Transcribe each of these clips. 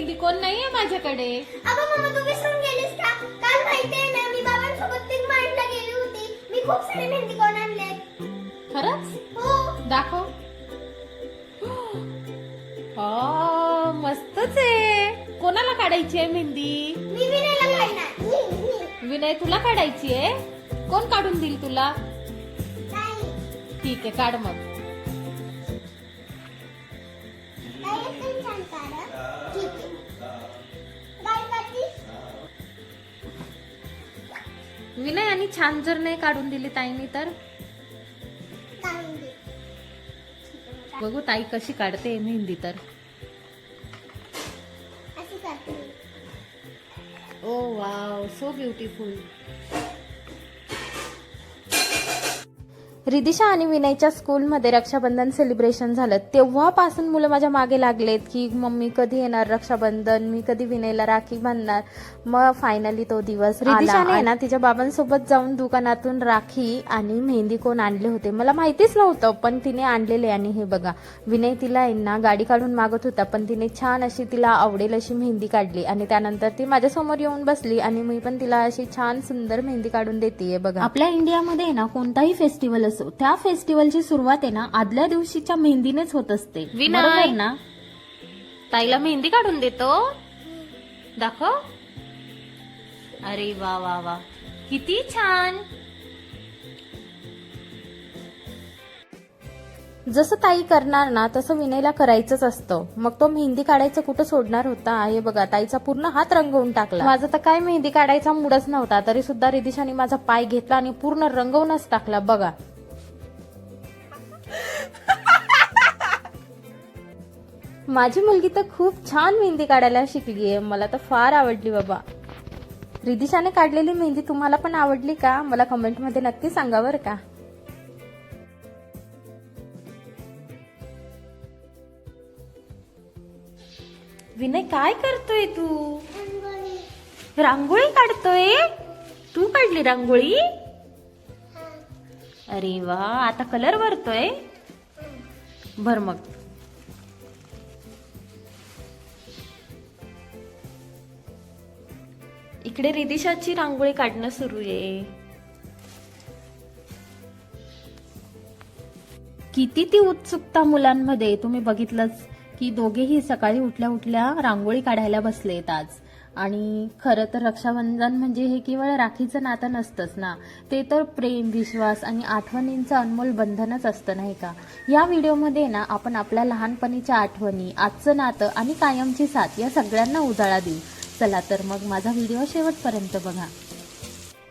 माझ्याकडे? अगं मम्मा तू विसरून गेलीस का? काल माहितीये ना मी बाबांसोबत गेली होती. मी खूप सारे मेहंदी कोण आणले खरंच? हो. दाखव. हा मस्तच आहे. कोणाला काढायची आहे मेहंदी? मी विनयला काढणार. मी मी. विनय तुला काढायची आहे? कोण काढून देईल तुला? नाही. ठीक आहे काढ मग. विनय आणि छान जर नाही काढून दिली ताईने तर? बघू ताई कशी काढते मेहंदी तर. Oh wow so beautiful Ridisha आणि विनयच्या स्कूलमध्ये रक्षाबंधन सेलिब्रेशन झालं. तेव्हापासून मुलं माझ्या मागे लागलेत की मम्मी कधी येणार रक्षाबंधन? मी कधी विनयला राखी बांधणार? मग फायनली तो दिवस रिदिशाने ना तिच्या बाबांसोबत जाऊन दुकानातून राखी आणि मेहंदी कोण आणले होते? मला माहितीच नव्हतं पण तिने आणलेले. आणि हे बघा विनय तिला आहे ना गाडी काढून मागत होता पण तिने छान अशी तिला आवडेल अशी मेहंदी काढली. आणि त्यानंतर ती माझ्यासमोर येऊन बसली आणि मी पण तिला अशी छान सुंदर मेहंदी काढून देते बघा. आपल्या इंडियामध्ये ना कोणताही फेस्टिवल असो त्या फेस्टिवलची सुरुवात आहे ना आदल्या दिवशीच्या मेहंदीनेच होत असते. बरोबर ना? ताईला मेहंदी काढून देतो. दाखव. अरे वा वा वा. किती छान. जसं ताई करणार ना तसं विनयला करायचंच असतं. मग तो मेहंदी काढायचं कुठं सोडणार होता? हे बघा ताईचा पूर्ण हात रंगवून टाकला. माझा तर काय मेहंदी काढायचा मूडच नव्हता तरी सुद्धा रिदिशाने माझा पाय घेतला आणि पूर्ण रंगवूनच टाकला. बघा. माझी मुलगी तर खूप छान मेहंदी काढायला शिकली आहे. मला तर फार आवडली बाबा. रिदिशाने काढलेली मेहंदी तुम्हाला पण आवडली का? मला कमेंटमध्ये नक्की सांगा बरं का. विनय काय करतोय तू? रांगोळी काढतोय? तू काढली रांगोळी? अरे वा आता कलर भरतोय? भर मग. इकडे रिदिशाची रांगोळी काढणं सुरू आहे. किती ती उत्सुकता मुलांमध्ये तुम्ही बघितलंच की दोघेही सकाळी उठल्या उठल्या रांगोळी काढायला बसलेत आज. आणि खरं तर रक्षाबंधन म्हणजे हे केवळ राखीचं नातं नसतंच ना ते तर प्रेम विश्वास आणि आठवणींचं अनमोल बंधनच असतं नाही का? या व्हिडिओमध्ये ना आपण आपल्या लहानपणीच्या आठवणी आजचं नातं आणि कायमची साथ या सगळ्यांना उजाळा देऊ. चला तर मग माझा व्हिडिओ शेवटपर्यंत बघा.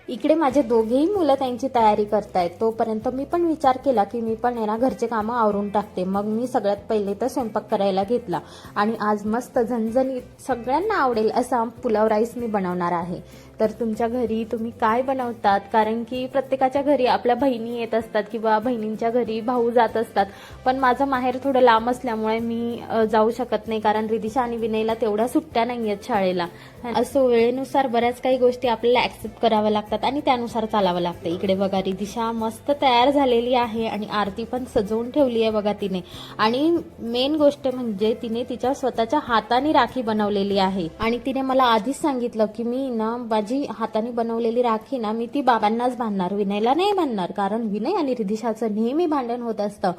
इकडे माझे दोघेही मुलं त्यांची तयारी करतायत. तोपर्यंत मी पण विचार केला की मी पण आहे ना घरचे कामं आवरून टाकते. मग मी सगळ्यात पहिले तर स्वयंपाक करायला घेतला. आणि आज मस्त झणझणीत सगळ्यांना आवडेल असा पुलाव राईस मी बनवणार आहे. तर तुमच्या घरी तुम्ही काय बनवतात? कारण की प्रत्येकाच्या घरी आपल्या बहिणी येत असतात किंवा बहिणींच्या घरी भाऊ जात असतात. पण माझं माहेर थोडं लांब असल्यामुळे मी जाऊ शकत नाही कारण रिदिशा आणि विनयला तेवढ्या सुट्ट्या नाही आहेत शाळेला असं वेळेनुसार बऱ्याच काही गोष्टी आपल्याला ऍक्सेप्ट कराव्या लागतात आणि त्यानुसार चालावं लागतं. इकडे बघा रिदिशा मस्त तयार झालेली आहे आणि आरती पण सजवून ठेवली आहे बघा तिने. आणि मेन गोष्ट म्हणजे तिने तिच्या स्वतःच्या हाताने राखी बनवलेली आहे. आणि तिने मला आधीच सांगितलं की मी ना माझी हाताने बनवलेली राखी ना मी ती बाबांनाच बांधणार विनयला नाही बांधणार कारण विनय आणि रिदिशाचं नेहमी भांडण होत असतं.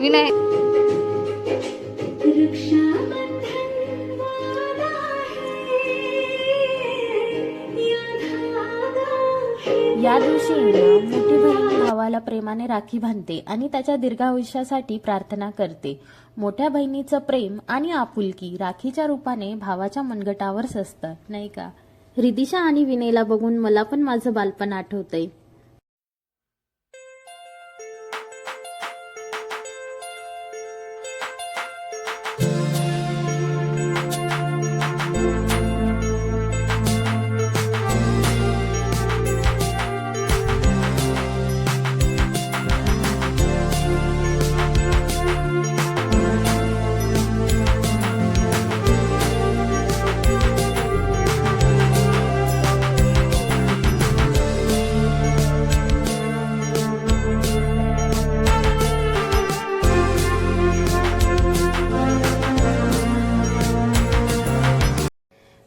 विनय. या दिवशी ना मोठी बहीण भावाला प्रेमाने राखी बांधते आणि त्याच्या दीर्घायुष्यासाठी प्रार्थना करते. मोठ्या बहिणीचं प्रेम आणि आपुलकी राखीच्या रूपाने भावाच्या मनगटावर ससतं नाही का? रिदिशा आणि विनयला बघून मला पण माझं बालपण आठवतंय.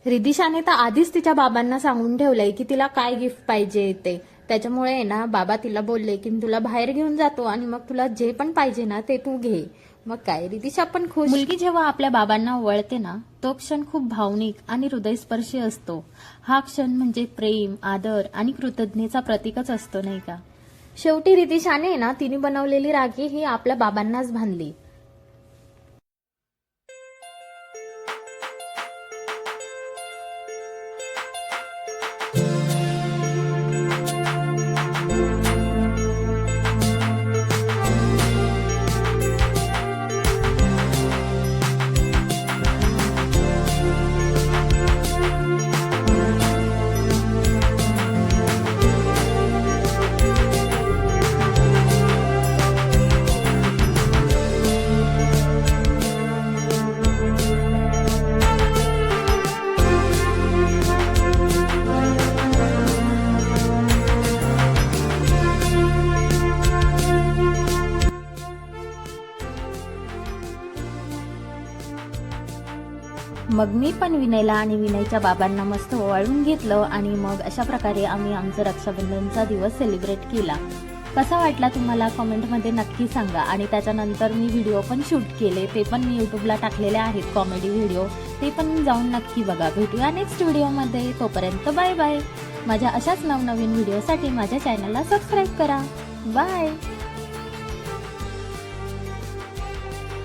रिदिशाने तर आधीच तिच्या बाबांना सांगून ठेवलंय की तिला काय गिफ्ट पाहिजे ते. त्याच्यामुळे ना बाबा तिला बोलले की मी तुला बाहेर घेऊन जातो आणि मग तुला जे पण पाहिजे ना ते तू घे. मग काय रिदिशा पण खुश. मुलगी जेव्हा आपल्या बाबांना वळते ना तो क्षण खूप भावनिक आणि हृदयस्पर्शी असतो. हा क्षण म्हणजे प्रेम आदर आणि कृतज्ञतेचा प्रतीकच असतो नाही का? शेवटी रिदिशाने ना तिने बनवलेली राखी ही आपल्या बाबांनाच बांधली. मग मी पण विनयला आणि विनयच्या बाबांना मस्त ओवाळून घेतलं आणि मग अशा प्रकारे आम्ही आमचा रक्षाबंधनचा दिवस सेलिब्रेट केला. कसा वाटला तुम्हाला कमेंटमध्ये नक्की सांगा आणि त्याच्यानंतर मी व्हिडिओ पण शूट केले ते पण मी यूट्यूबला टाकलेले आहेत कॉमेडी व्हिडिओ ते पण जाऊन नक्की बघा. भेटूया नेक्स्ट व्हिडिओमध्ये तोपर्यंत बाय बाय माझ्या अशाच नवनवीन व्हिडिओसाठी माझ्या चॅनलला सबस्क्राईब करा. बाय